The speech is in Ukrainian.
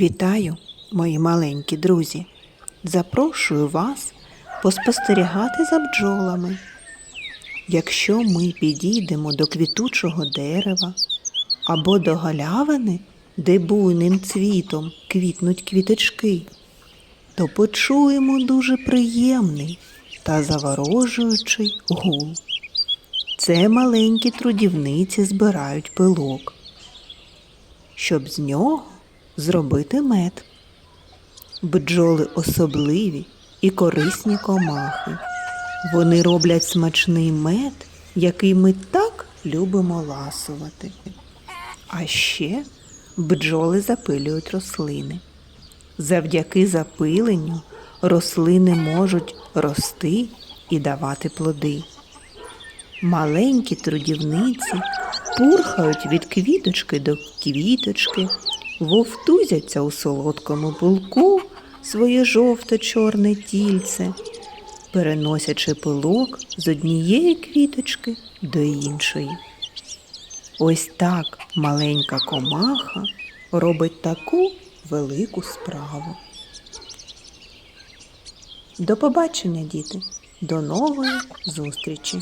Вітаю, мої маленькі друзі! Запрошую вас поспостерігати за бджолами. Якщо ми підійдемо до квітучого дерева або до галявини, де буйним цвітом квітнуть квіточки, то почуємо дуже приємний та заворожуючий гул. Це маленькі трудівниці збирають пилок, щоб з нього зробити мед. Бджоли особливі і корисні комахи. Вони роблять смачний мед, який ми так любимо ласувати. А ще бджоли запилюють рослини. Завдяки запиленню рослини можуть рости і давати плоди. Маленькі трудівниці пурхають від квіточки до квіточки, вовтузяться у солодкому пилку своє жовто-чорне тільце, переносячи пилок з однієї квіточки до іншої. Ось так маленька комаха робить таку велику справу. До побачення, діти! До нової зустрічі!